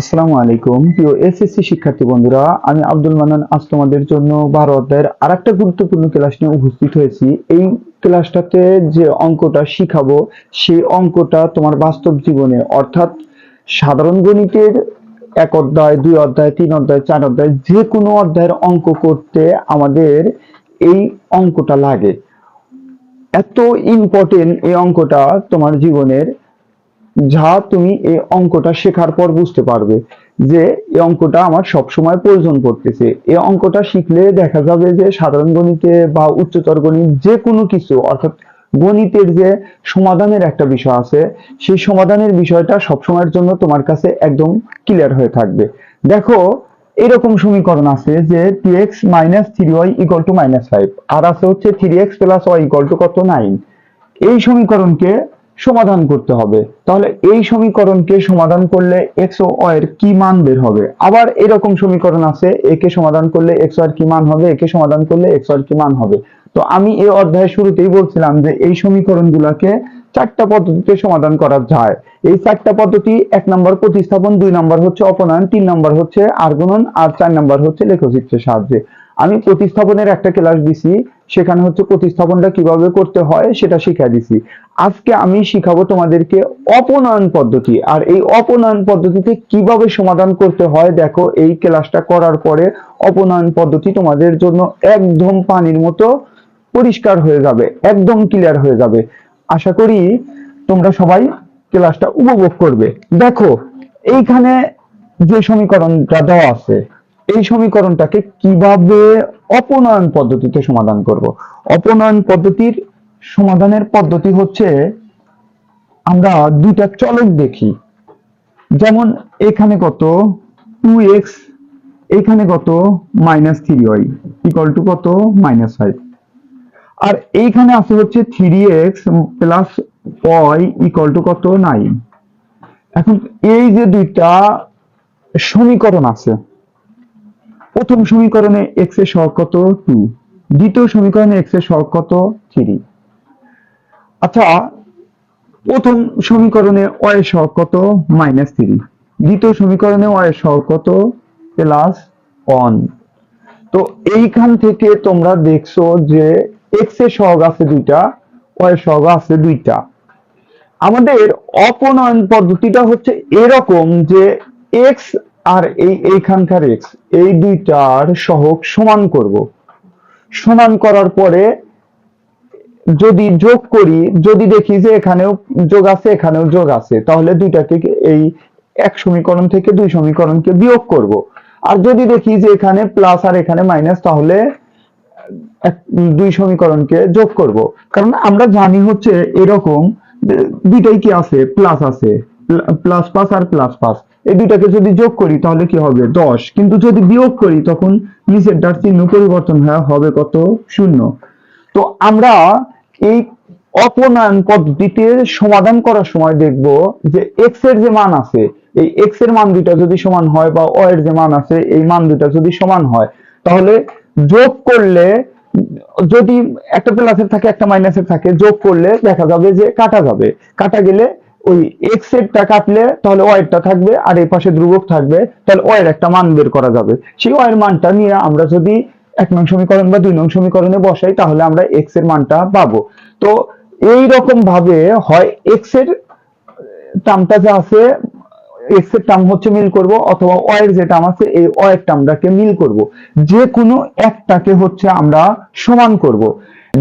আসসালামু আলাইকুম। প্রিয় এসএসসি শিক্ষার্থী বন্ধুরা, আমি আব্দুল মান্নান। আজ তোমাদের জন্য অধ্যায়ের আর একটা গুরুত্বপূর্ণ ক্লাস নিয়ে উপস্থিত হয়েছি। এই ক্লাসটাতে যে অঙ্কটা শিখাবো, সেই অঙ্কটা তোমার বাস্তব জীবনে, অর্থাৎ সাধারণ গণিতের এক অধ্যায়, দুই অধ্যায়, তিন অধ্যায়, চার অধ্যায়, যে কোনো অধ্যায়ের অঙ্ক করতে আমাদের এই অঙ্কটা লাগে। এত ইম্পর্টেন্ট এই অঙ্কটা তোমার জীবনের যা তুমি এই অঙ্কটা শেখার পর বুঝতে পারবে যে এই অঙ্কটা আমার সবসময় প্রয়োজন পড়তেছে। এই অঙ্কটা শিখলে দেখা যাবে যে সাধারণ গণিতে বা উচ্চতর গণিত যে কোনো কিছু, অর্থাৎ গণিতের যে সমাধানের একটা বিষয় আছে, সেই সমাধানের বিষয়টা সবসময়ের জন্য তোমার কাছে একদম ক্লিয়ার হয়ে থাকবে। দেখো, এরকম সমীকরণ আছে যে two x minus three y equal to minus five আর আছে হচ্ছে three x plus y equal to কত নাইন এই সমীকরণকে সমাধান করতে হবে। তাহলে এই সমীকরণকে সমাধান করলে এক্স ও এর কি মান বের হবে? আবার এরকম সমীকরণ আছে একে সমাধান করলে এক্সের কি মান হবে একে সমাধান করলে এক্সের কি মান হবে। তো আমি এই অধ্যায়ের শুরুতেই বলছিলাম যে এই সমীকরণগুলোকে চারটা পদ্ধতিতে সমাধান করা যায়। এই চারটা পদ্ধতি, এক নম্বর প্রতিস্থাপন, দুই নম্বর হচ্ছে অপনয়ন, তিন নম্বর হচ্ছে আর্গুণন আর চার নম্বর হচ্ছে লেখচিত্রের সাহায্যে। আমি প্রতিস্থাপনের একটা ক্লাস দিছি, সেখানে হচ্ছে প্রতিস্থাপনটা কীভাবে করতে হয় সেটা শিখিয়ে দিছি। আজকে আমি শিখাবো তোমাদেরকে অপনয়ন পদ্ধতি, আর এই অপনয়ন পদ্ধতিতে কীভাবে সমাধান করতে হয় দেখো, এই ক্লাসটা করার পরে অপনয়ন পদ্ধতি তোমাদের জন্য একদম পানির মতো পরিষ্কার হয়ে যাবে, একদম ক্লিয়ার হয়ে যাবে। আশা করি তোমরা সবাই ক্লাসটা উপভোগ করবে। দেখো, এইখানে যে সমীকরণটা দেওয়া আছে এই সমীকরণটাকে কীভাবে অপনয়ন পদ্ধতিতে সমাধান করব? অপনয়ন পদ্ধতির সমাধানের পদ্ধতি হচ্ছে, আমরা দুইটা চলক দেখি। যেমন এখানে কত? টু এক্স, এখানে কত? Minus three y equal to কত? Minus five. আর এইখানে আছে হচ্ছে three x plus y equal to কত? নাইন। এখন এই যে দুইটা সমীকরণ আছে প্রথম সমীকরণে এক্সের সহগ কত? টু দ্বিতীয় সমীকরণে এক্সের সহগ কত? থ্রি আচ্ছা প্রথম সমীকরণে o এর সহগ কত? মাইনাস থ্রি দ্বিতীয় সমীকরণে o এর সহগ কত? প্লাস ওয়ান তো এইখান থেকে তোমরা দেখছ যে এক্সের সহগ আছে দুইটা o এর সহগ আছে দুইটা। আমাদের অপনয়ন পদ্ধতিটা হচ্ছে এরকম যে এক্স আর এই এইখানকার এক্স এই দুইটার সহগ সমান করব। সমান করার পরে যদি যোগ করি, যদি দেখি যে এখানেও যোগ আছে, এখানেও যোগ আছে, তাহলে দুইটাকে এই এক সমীকরণ থেকে দুই সমীকরণকে বিয়োগ করব। আর যদি দেখি যে এখানে প্লাস আর এখানে মাইনাস তাহলে দুই সমীকরণকে যোগ করব। কারণ আমরা জানি হচ্ছে এরকম, দুইটাই কি আছে? প্লাস আছে। প্লাস পাস আর প্লাস পাস এই দুইটাকে যদি যোগ করি, তাহলে কি হবে? দশ। কিন্তু যদি বিয়োগ করি, তখন নিচেরটার চিহ্ন পরিবর্তন হয়ে হবে কত? শূন্য। তো আমরা এই অপনয়ন পদ্ধতিতে সমাধান করার সময় দেখব যে এক্সের যে মান আছে, এই এক্সের মান দুইটা যদি সমান হয় বা o এর যে মান আছে, এই মান দুইটা যদি সমান হয়, তাহলে যোগ করলে যদি একটা প্লাসের থাকে, একটা মাইনাসের থাকে, যোগ করলে দেখা যাবে যে কাটা যাবে। কাটা গেলে ওই এক্স এরটা কাটলে তাহলে o এরটা থাকবে আর এই পাশে ধ্রুবক থাকবে, তাহলে o এর একটা মান বের করা যাবে। সেই o এর মানটা নিয়ে আমরা যদি এক নং সমীকরণ বা দুই নং সমীকরণে বসাই, তাহলে আমরা এক্সের মানটা পাবো। তো এই রকম ভাবে হয় এক্সের টার্মটা যা আছে এক্সের টার্ম হচ্ছে মিল করব, অথবা ওয়াই এর যে টার্ম আছে, এই o এর টার্মটাকে মিল করব। যে কোনো একটাকে হচ্ছে আমরা সমান করব।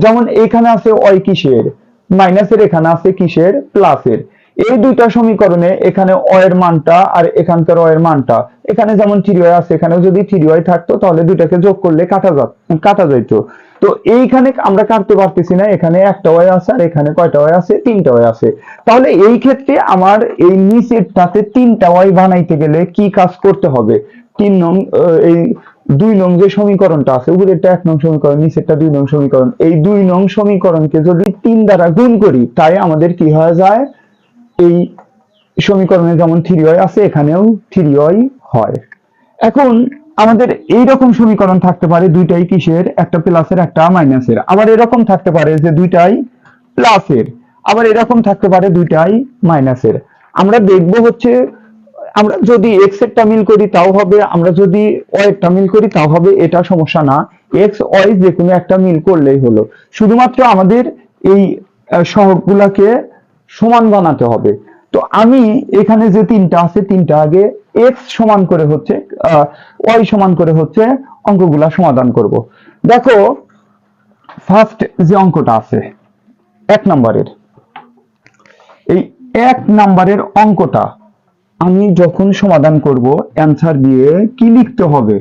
যেমন এখানে আছে ওয়াই কিসের? মাইনাসের এখানে আছে কিসের? প্লাসের। এই দুইটা সমীকরণে এখানে o এর মানটা আর এখানকার o এর মানটা। এখানে যেমন থ্রি ওয়াই আছে, এখানেও যদি থ্রি ওয়াই থাকতো, তাহলে দুইটাকে যোগ করলে কাটা যা কাটা যাইতো। তো এইখানে আমরা কাটতে পারতেছি না, এখানে একটা ওয়াই আছে আর এখানে কয়টা ওয়াই আছে? তিনটা ওয়াই আছে। তাহলে এই ক্ষেত্রে আমার এই নিচেরটাতে তিনটা ওয়াই বানাইতে গেলে কি কাজ করতে হবে? তিন নং এই দুই নং যে সমীকরণটা আছে, উপরেরটা এক নং সমীকরণ, নিচেরটা দুই নং সমীকরণ, এই দুই নং সমীকরণকে যদি তিন দ্বারা গুণ করি, তাই আমাদের কি হয়ে যায়? এই সমীকরণে যেমন থ্রি ওয়াই আছে এখানেও থ্রি ওয়াই হয়। এখন আমাদের এই রকম সমীকরণ থাকতে পারে দুইটাই কিসের? একটা প্লাসের একটা মাইনাসের। আবার এরকম থাকতে পারে যে দুইটাই প্লাসের। আবার এরকম থাকতে পারে দুইটাই মাইনাসের। আমরা দেখব হচ্ছে আমরা যদি এক্স এরটা মিল করি তাও হবে। আমরা যদি ওয়াই এরটা মিল করি তাও হবে। এটা সমস্যা না। এক্স ওয়াই যে কোনো একটা মিল করলেই হলো। শুধুমাত্র আমাদের এই আহ, সহগগুলাকে সমান বানাতে হবে। তো আমি এখানে যে তিনটা আছে, তিনটা আগে এক্স সমান করে হচ্ছে ওয়াই সমান করে হচ্ছে অঙ্কগুলা সমাধান করব। দেখো ফার্স্ট যে অঙ্কটা আছে, এক নম্বরের, এই এক নাম্বারের অঙ্কটা আমি যখন সমাধান করব অ্যান্সার দিয়ে কি লিখতে হবে?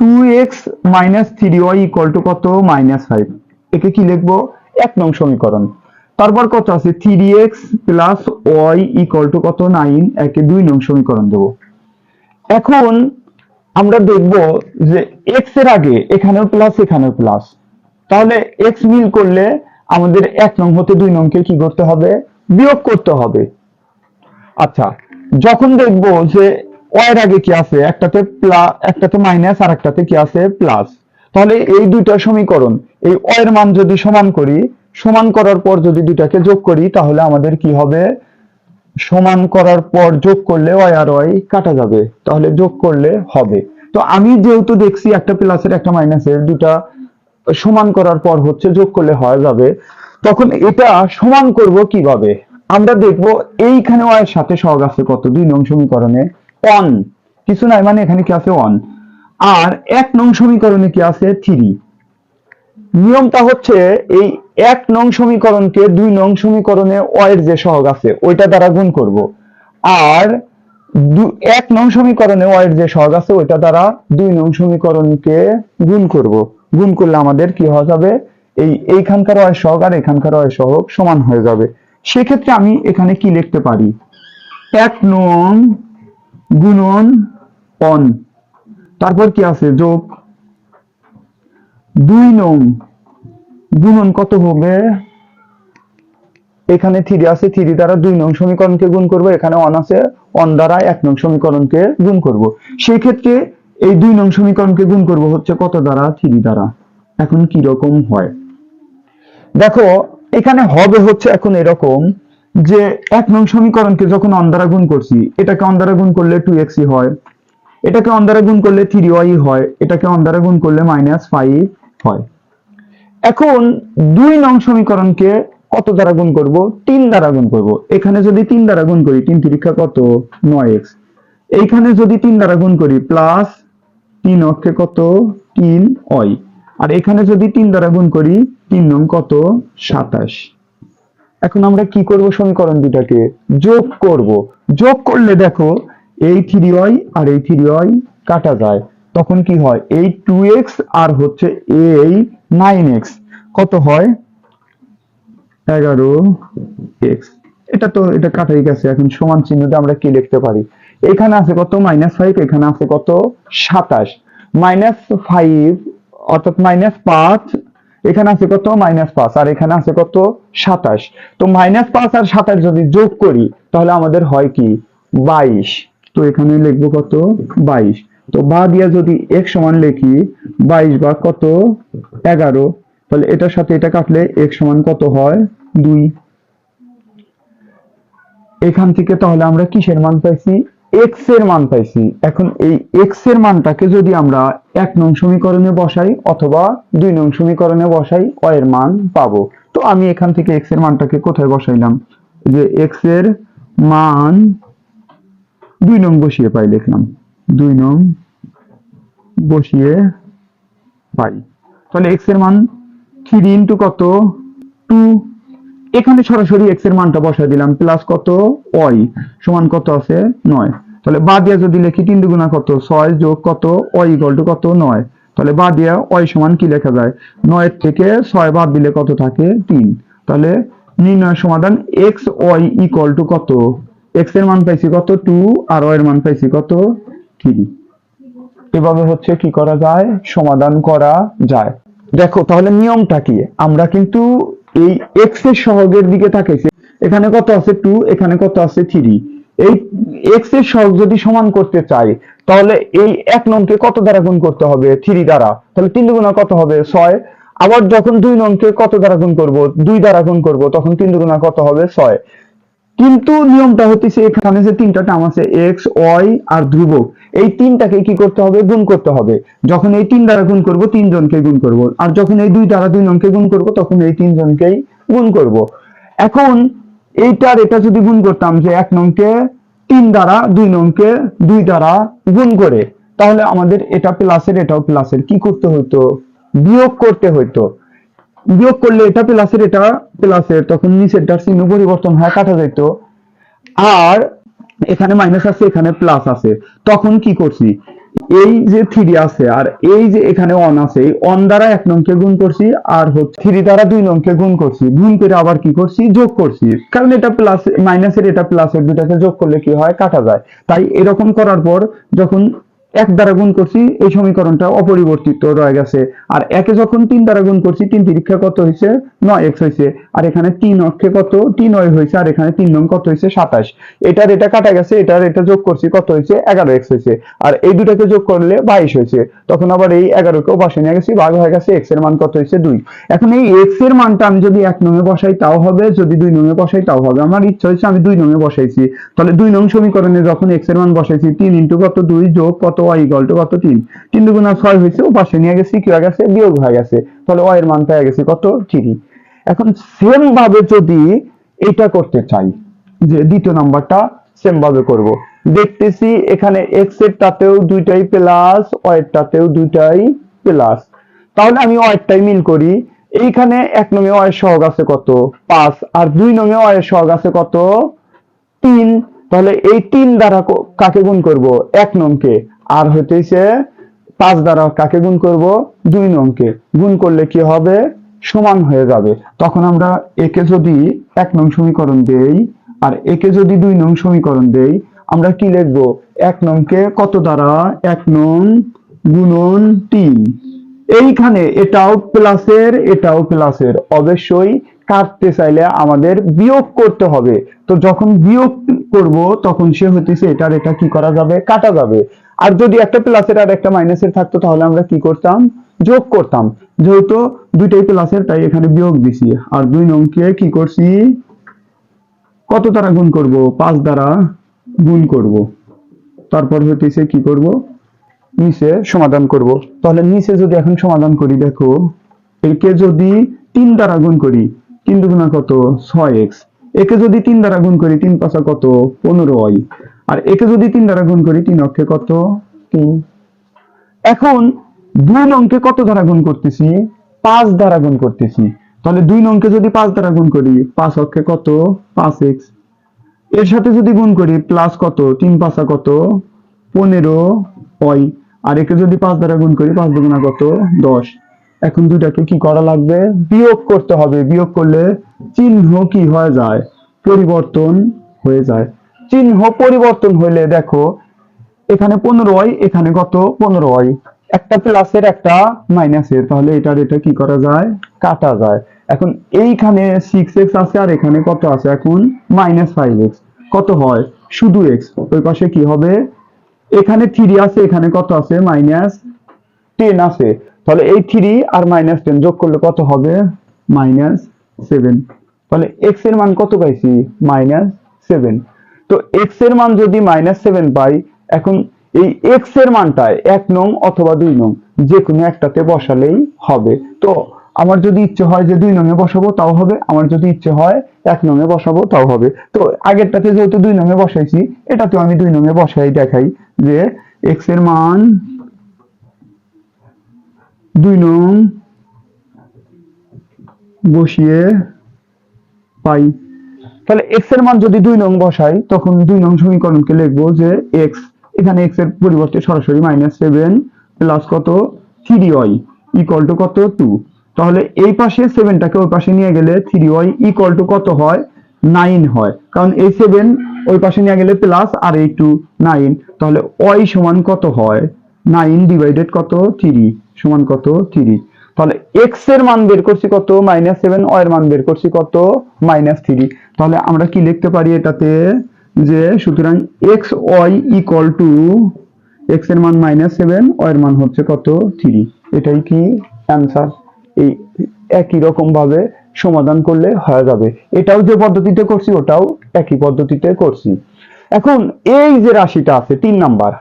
Two x minus three y equal to কত? মাইনাস ফাইভ একে কি লিখব? এক নং সমীকরণ। তারপর কত আছে? Three x plus y equal to কত? নাইন একে দুই নং সমীকরণ দেবো। এখন আমরা দেখব যে এক্সের আগে এখানেও প্লাস এখানেও প্লাস তাহলে এক্স মিল করলে আমাদের এক নং হতে দুই নংকে কি করতে হবে? বিয়োগ করতে হবে। আচ্ছা যখন দেখব যে ওয়ার আগে কি আছে? একটাতে প্লাস একটাতে মাইনাস আর একটাতে কি আছে? প্লাস তাহলে এই দুইটা সমীকরণ, এই ওয়ের মান যদি সমান করি সমান করার পর যদি দুটাকে যোগ করি, তাহলে আমাদের কি হবে? সমান করার পর যোগ করলে ওয়াই আর ওয়াই কাটা যাবে। তাহলে যোগ করলে হবে। তো আমি যেহেতু দেখছি একটা প্লাসের একটা মাইনাসের দুটা সমান করার পর হচ্ছে যোগ করলে হয়ে যাবে। তখন এটা সমান করব কীভাবে? আমরা দেখব এইখানে ওয়াই সাথে সহগ আছে কত? দুই নং সমীকরণে অন কিছু নাই মানে এখানে কি আছে অন আর এক নং সমীকরণে কি আছে? থ্রি নিয়মটা হচ্ছে এই এক নং সমীকরণকে দুই নং সমীকরণে ওয়ের যে সহগ আছে, ওইটা দ্বারা গুণ করব। আর এক নং সমীকরণে ওয়ের যে সহগ আছে, ওইটা দ্বারা দুই নং সমীকরণকে গুণ করব। গুণ করলে আমাদের কি হয়ে যাবে? এই এইখানকার ওয়ের সহগ আর এখানকার ওয়ের সহগ সমান হয়ে যাবে। সেক্ষেত্রে আমি এখানে কি লিখতে পারি? এক নং গুণন অন। তারপর কি আছে? যোগ দুই নং গুণন কত হবে? এখানে থ্রি আছে, থ্রি দ্বারা দুই নং সমীকরণকে গুণ করব, এখানে অন আছে অন দ্বারা এক নং সমীকরণকে গুণ করব। সেই ক্ষেত্রে এই দুই নং সমীকরণকে গুণ করব হচ্ছে কত দ্বারা? থ্রি দ্বারা। এখন কি রকম হয়? দেখো, এখানে হবে হচ্ছে এখন এরকম যে এক নং সমীকরণকে যখন অন দ্বারা গুণ করছি, এটাকে অন দ্বারা গুণ করলে টু এক্সই হয়। এটাকে অন দ্বারা গুণ করলে থ্রি ওয়াই হয়। এটাকে অন দ্বারা গুণ করলে মাইনাস ফাইভ হয়। এখন দুই নং সমীকরণকে কত দ্বারা গুণ করব? তিন দ্বারা গুণ করব। এখানে যদি তিন দ্বারা গুণ করি, তিন তিরিক্ষা কত? নয় এক্স। এইখানে যদি তিন দ্বারা গুণ করি, প্লাস তিন অক্ষে কত? তিন অয় আর এখানে যদি তিন দ্বারা গুণ করি, তিন নং কত? সাতাশ। এখন আমরা কি করব সমীকরণ দুটাকে যোগ করব। যোগ করলে দেখো, এই থ্রি ওয়াই আর এই থ্রি ওয়াই কাটা যায়। তখন কি হয়? এই টু এক্স আর হচ্ছে এই নাইন এক্স কত হয়? এগারো এক্স এটা তো, এটা কাটাই গেছে। এখন সমান চিহ্নটা আমরা কি লিখতে পারি? এখানে আছে কত? মাইনাস ফাইভ এখানে আছে কত? সাতাশ। মাইনাস ফাইভ অর্থাৎ মাইনাস পাঁচ, এখানে আছে কত? মাইনাস পাঁচ। আর এখানে আছে কত? সাতাশ। তো মাইনাস পাঁচ আর সাতাশ যদি যোগ করি, তাহলে আমাদের হয় কি? বাইশ। তো এখানে লিখব কত? বাইশ। তো বা দিয়া যদি এক সমান লিখি বাইশ বা কত? এগারো। তাহলে এটার সাথে এটা কাটলে এক সমান কত হয়? দুই। এখান থেকে তাহলে আমরা কিসের মান পাইছি? এক্সের মান পাইছি। এখন এই এক্সের মানটাকে যদি আমরা এক নং সমীকরণে বসাই অথবা দুই নং সমীকরণে বসাই অ এর মান পাবো। তো আমি এখান থেকে এক্সের মানটাকে কোথায় বসাইলাম? যে এক্সের মান দুই নং বসিয়ে পাই লিখলাম। দুই নং বসিয়ে পাই। তাহলে এক্সের মান থ্রি ইন্টু কত? টু এখানে সরাসরি এক্সের মানটা বসাই দিলাম প্লাস কত? ওয়াই সমান কত আছে? নয়। তাহলে বা দিয়া যদি লিখি তিন দুগুণা কত? ছয় যোগ কত? ওয়াই ইকুয়াল টু কত? নয়। তাহলে বা দিয়া ওয়াই সমান কি লেখা যায়? নয়ের থেকে ছয় বাদ দিলে কত থাকে? তিন। তাহলে নির্ণয় সমাধান এক্স ওয়াই ইকুয়াল টু কত? এক্সের মান পাইছি কত? টু আর ওয়াই এর মান পাইছি কত? থ্রি এভাবে হচ্ছে কি করা যায়? সমাধান করা যায়। দেখো, তাহলে নিয়মটা কি? আমরা কিন্তু এই এক্সের সহগের দিকে তাকাইছি। এখানে কত আছে? টু এখানে কত আছে? থ্রি এই এক্সের সহগ যদি সমান করতে চাই, তাহলে এই এক নংকে কত দ্বারা গুণ করতে হবে? থ্রি দ্বারা। তাহলে তিন দুগুণা কত হবে? ছয়। আবার যখন দুই নংকে কত দ্বারা গুণ করব? দুই দ্বারা গুণ করব, তখন তিন দুগুণা কত হবে? ছয়। কিন্তু নিয়মটা হচ্ছে এখানে যে তিনটা টার্ম আছে এক্স ওয়াই আর ধ্রুবক। এই তিনটাকে কি করতে হবে? গুণ করতে হবে। যখন এই তিন দ্বারা গুণ করব, তিনজনকে গুণ করব। আর যখন এই দুই দ্বারা দুই জনকে গুণ করব, তখন এই তিনজনকেই গুণ করব। এখন এইটার এটা যদি গুণ করতাম যে এক নংকে তিন দ্বারা, দুই নংকে দুই দ্বারা গুণ করে, তাহলে আমাদের এটা প্লাসের এটাও প্লাসের কি করতে হতো? বিয়োগ করতে হতো। বিয়োগ করলে এটা প্লাসের এটা প্লাসের তখন নিচেরটার চিহ্ন পরিবর্তন হয়, কাটা যেত আর এখানে মাইনাস আছে, এখানে প্লাস আছে। তখন কি করছি? এই যে থ্রি আছে, আর এই যে এখানে অন আছে, এই অন দ্বারা এক নংকে গুণ করছি, আর হচ্ছে থ্রি দ্বারা দুই নংকে গুণ করছি। গুণ করে আবার কি করছি? যোগ করছি। কারণ এটা প্লাস মাইনাসের এটা প্লাসের দুটাকে যোগ করলে কি হয়? কাটা যায়। তাই এরকম করার পর যখন এক দ্বারা গুণ করছি, এই সমীকরণটা অপরিবর্তিত রয়ে গেছে। আর একে যখন তিন দ্বারা গুণ করছি তিন তিরিক্ষা কত হয়েছে? নয় এক্স হয়েছে। আর এখানে তিন অক্ষে কত? তিন ওয়াই হয়েছে। আর এখানে তিন নং কত হয়েছে? সাতাশ। এটার এটা কাটা গেছে, এটার এটা যোগ করছি, কত হয়েছে? এগারো এক্স হয়েছে। আর এই দুটাকে যোগ করলে বাইশ হয়েছে। তখন আবার এই এগারোকেও বসে নিয়ে গেছি, ভাগ হয়ে গেছে, এক্সের মান কত হয়েছে? দুই। এখন এই এক্সের মানটা আমি যদি এক নঙে বসাই, তাও হবে। যদি দুই নঙে বসাই, তাও হবে। আমার ইচ্ছা হয়েছে আমি দুই নঙে বসাইছি। তাহলে দুই নং সমীকরণে যখন এক্সের মান বসাইছি, তিন ইন্টু কত? দুই যোগ কত? তাহলে দ্বিতীয় নাম্বারটা সেম ভাবে করব। দেখতেছি এখানে এক্সের টাতেও দুইটাই প্লাস টাতেও দুইটাই প্লাস তাহলে আমি ওয়াইটাই মিল করি। এইখানে এক নঙে ওয়াই সহগ আছে কত? পাঁচ। আর দুই নঙে ওয়াই সহগ আছে কত? তিন। তাহলে এই তিন দ্বারা কাকে গুণ করব? এক নংকে আর হইতেছে পাঁচ দ্বারা কাকে গুণ করব? দুই নংকে। গুণ করলে কি হবে? সমান হয়ে যাবে। তখন আমরা একে যদি এক নং সমীকরণ দেই, আর একে যদি দুই নং সমীকরণ দেই, আমরা কি লিখব? এক নংকে কত দ্বারা? এক নং গুণন তিন। এইখানে এটাও প্লাসের এটাও প্লাসের অবশ্যই কাটতে চাইলে আমাদের বিয়োগ করতে হবে। তো যখন বিয়োগ করব, তখন সে হইতেছে এটার এটা কি করা যাবে? কাটা যাবে। আর যদি একটা প্লাসের আর একটা মাইনাসের থাকতো, তাহলে আমরা কি করতাম? যোগ করতাম। যেহেতু দুইটাই প্লাসের তাই এখানে বিয়োগ দিছি। আর দুই নংকে কি করছি? কত দ্বারা গুণ করব? পাঁচ দ্বারা গুণ করব। তারপর হইতেছে কি করব? নিচে সমাধান করব। তাহলে নিচে যদি এখন সমাধান করি, দেখো একে যদি তিন দ্বারা গুণ করি তিন দুগুণা কত? ছয় এক্স একে যদি তিন দ্বারা গুণ করি, তিন পাঁচা কত? পনেরো ওয়াই আর একে যদি তিন দ্বারা গুণ করি, তিন অক্ষে কত? তিন। এখন দুই নংকে কত দ্বারা গুণ করতেছি? পাঁচ দ্বারা গুণ করতেছি। তাহলে দুই নংকে যদি পাঁচ দ্বারা গুণ করি, পাঁচ অক্ষে কত? পাঁচ এক্সের সাথে যদি গুণ করি প্লাস কত? তিন পাঁচা কত? পনেরো ওয়াই আর একে যদি পাঁচ দ্বারা গুণ করি, পাঁচ দুগুণা কত? দশ। এখন দুটাকে কি করা লাগবে? বিয়োগ করতে হবে। বিয়োগ করলে চিহ্ন কি হয়ে যায়? পরিবর্তন হয়ে যায়। চিহ্ন পরিবর্তন হইলে দেখো, এখানে পনেরো ওয়াই এখানে কত? পনেরো ওয়াই একটা প্লাসের একটা মাইনাসের। তাহলে এটার এটা কি করা যায়? কাটা যায়। এখন এইখানে সিক্স এক্স আছে আর এখানে কত আছে? এখন মাইনাস ফাইভ এক্স কত হয়? শুধু এক্স ওই পাশে কি হবে? এখানে থ্রি আছে, এখানে কত আছে? মাইনাস টেন আছে। তাহলে এই থ্রি আর মাইনাস টেন যোগ করলে কত হবে? মাইনাস সেভেন তাহলে এক্সের মান কত পাইছি? মাইনাস সেভেন তো এক্সের মান যদি মাইনাস সেভেন পাই, এখন এই এক্সের মানটায় এক নং অথবা দুই নং যে কোনো একটাতে বসালেই হবে। তো আমার যদি ইচ্ছে হয় যে দুই নঙে বসাবো, তাও হবে। আমার যদি ইচ্ছে হয় এক নঙে বসাবো, তাও হবে। তো আগেরটাতে যেহেতু দুই নঙে বসাইছি, এটাতেও আমি দুই নঙে বসাই দেখাই যে এক্সের মান দুই নং বসিয়ে পাই। তাহলে x এর মান যদি দুই নং বসাই, তখন দুই নং সমীকরণকে লিখব যে এক্স এখানে x এর পরিবর্তে সরাসরি মাইনাস সেভেন প্লাস কত? থ্রি ওয়াই ইকুয়াল টু কত? টু তাহলে এই পাশে সেভেনটাকে ওই পাশে নিয়ে গেলে থ্রি ওয়াই ইকুয়াল টু কত হয়? নাইন হয়। কারণ এই সেভেন ওই পাশে নিয়ে গেলে প্লাস আর এই টু নাইন তাহলে ওয়াই সমান কত হয়? নাইন ডিভাইডেড কত? থ্রি সমান কত? থ্রি তাহলে এক্সের মান বের করছি কত? মাইনাস সেভেন ওয়াই এর মান বের করছি কত? মাইনাস থ্রি তাহলে আমরা কি লিখতে পারি এটাতে? যে সুতরাং এক্স ওয়াই ইকুয়াল টু এক্সের মান মাইনাস সেভেন ওয়াই এর মান হচ্ছে কত? থ্রি এটাই কি অ্যান্সার এই একই রকম ভাবে সমাধান করলে হয়ে যাবে। এটাও যে পদ্ধতিতে করছি, ওটাও একই পদ্ধতিতে করছি। এখন এই যে রাশিটা আছে, তিন নাম্বার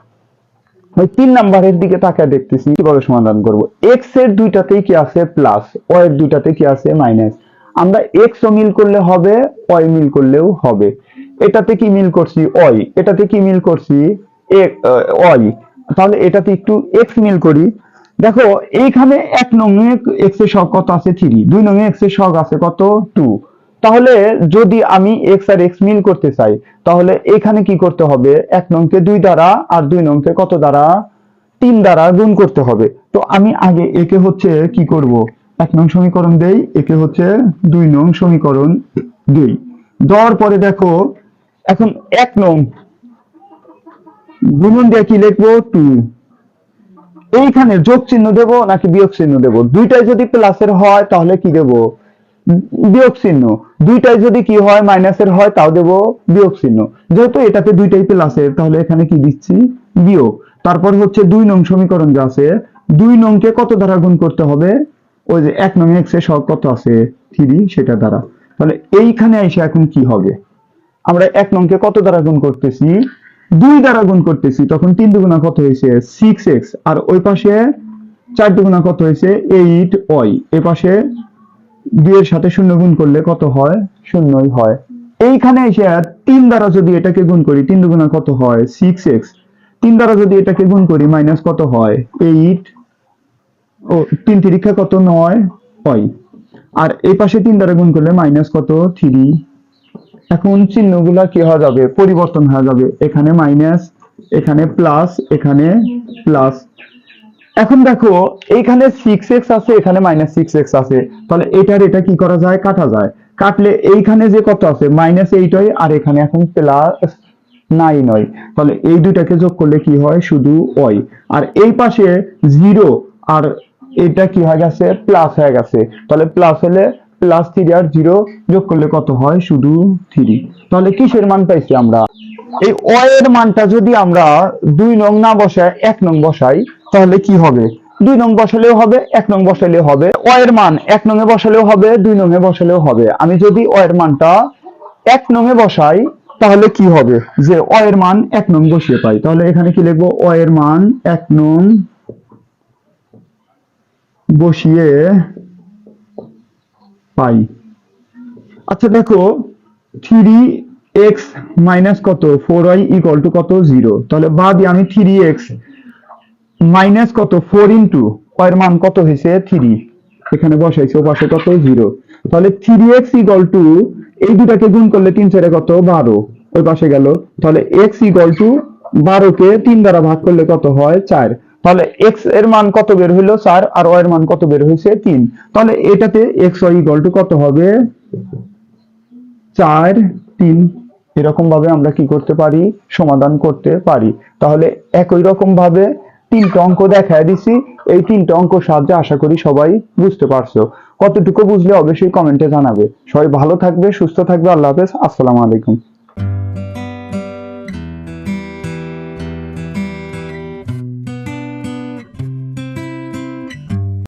ওই তিন নাম্বারের দিকে তাকায় দেখতেছি, কীভাবে সমাধান করব? এক্সের দুইটাতেই কি আছে প্লাস ও এর দুইটাতে কি আছে মাইনাস আমরা এক্স ও মিল করলে হবে ওয়াই মিল করলেও হবে। এটাতে কি মিল করছি? ওয়াই এটাতে কি মিল করছি? ওয়াই তাহলে এটাতে একটু এক্স মিল করি। দেখো, এইখানে এক নঙে এক্সের সহগ কত আছে? থ্রি দুই নঙে এক্সের সহগ আছে কত? টু তাহলে যদি আমি এক্স আর এক্স মিল করতে চাই, তাহলে এখানে কি করতে হবে? এক নংকে দুই দ্বারা আর দুই নংকে কত দ্বারা? তিন দ্বারা গুণ করতে হবে। তো আমি আগে একে হচ্ছে কি করব? এক নং সমীকরণ দেই, একে হচ্ছে দুই নং সমীকরণ দেই। দেওয়ার পরে দেখো, এখন এক নং গুণন দিয়ে কি লিখব? টু। এইখানে যোগ চিহ্ন দেব নাকি বিয়োগ চিহ্ন দেব? দুইটাই যদি প্লাসের হয়, তাহলে কি দেব? বিয়োগ চিহ্ন দুইটাই যদি কি হয়, মাইনাসের হয়, তাও দেব বিয়োগ চিহ্ন যেহেতু এটাতে দুইটাই প্লাসের তাহলে এখানে কি দিচ্ছি? বিয়োগ। তারপর হচ্ছে দুই নং সমীকরণ যা আছে, দুই নংকে কত দ্বারা গুণ করতে হবে? ওই যে এক নং এক্সের কত আছে? থ্রি সেটা দ্বারা। তাহলে এইখানে এসে এখন কি হবে? আমরা এক নংকে কত দ্বারা গুণ করতেছি? দুই দ্বারা গুণ করতেছি, তখন তিন দুগুণা কত হয়েছে? সিক্স এক্স আর ওই পাশে চার দুগুণা কত হয়েছে? এইট ওয়াই এ পাশে দুইয়ের সাথে শূন্য গুণ করলে কত হয়? শূন্যই হয়। এইখানে এসে তিন দ্বারা যদি এটাকে গুণ করি, তিন দুগুণা কত হয়? সিক্স এক্স তিন দ্বারা যদি এটাকে গুণ করি মাইনাস কত হয়? এইট ও, তিন তিরিক্ষা কত? নয়। হয়। আর এই পাশে তিন দ্বারা গুণ করলে মাইনাস কত? থ্রি এখন চিহ্নগুলা কি হয়ে যাবে? পরিবর্তন হয়ে যাবে। এখানে মাইনাস এখানে প্লাস এখানে প্লাস এখন দেখো, এইখানে সিক্স এক্স আছে, এখানে মাইনাস সিক্স এক্স আছে। তাহলে এটার এটা কি করা যায়? কাটা যায়। কাটলে এইখানে যে কত আছে? মাইনাস এইট হয়, আর এখানে এখন প্লাস নাইন হয়। তাহলে এই দুইটাকে যোগ করলে কি হয়? শুধু ওয়াই আর এই পাশে জিরো আর এটা কি হয়ে গেছে? প্লাস হয়ে গেছে। তাহলে প্লাস হলে প্লাস থ্রি আর জিরো যোগ করলে কত হয়? শুধু থ্রি তাহলে কিসের মান পাইছি আমরা? এই অ এর মানটা যদি আমরা দুই নং না বসায় এক নং বসাই, তাহলে কি হবে? দুই নং বসালেও হবে, এক নং বসালেও হবে। অ এর মান এক নং এ বসালেও হবে, দুই নং এ বসালেও হবে। আমি যদি অ এর মানটা এক নং এ বসাই, তাহলে কি হবে? যে অ এর মান এক নং বসিয়ে পাই। তাহলে এখানে কি লিখব? অ এর মান এক নং বসিয়ে পাই। আচ্ছা দেখো, থ্রি এক্স মাইনাস কত? ফোর ওয়াই ইকুয়াল টু কত? জিরো তাহলে ভাবি আমি থ্রি এক্স মাইনাস কত? ফোর ইন্টু এর মান কত হয়েছে? থ্রি এখানে বসাইছে পাশে কত? জিরো তাহলে থ্রি এক্স ইকুয়াল টু এই দুটাকে গুণ করলে তিন চারে কত? বারো। ওই পাশে গেল। তাহলে এক্স ইকুয়াল টু বারোকে তিন দ্বারা ভাগ করলে কত হয়? চার। তাহলে এক্সের মান কত বের হইল? চার। আর ওয়াই মান কত বের হয়েছে তিন। তাহলে এটাতে এক্স ওয়াই ইকুয়াল টু কত হবে? চার, তিন। এরকম ভাবে আমরা কি করতে পারি? সমাধান করতে পারি। তাহলে একই রকম ভাবে তিনটা অঙ্ক দেখায় দিছি। এই তিনটা অঙ্ক সাহায্যে আশা করি সবাই বুঝতে পারছ। কতটুকু বুঝলে অবশ্যই কমেন্টে জানাবে। সবাই ভালো থাকবে, সুস্থ থাকবে। আল্লাহ হাফেজ। আসসালামু আলাইকুম।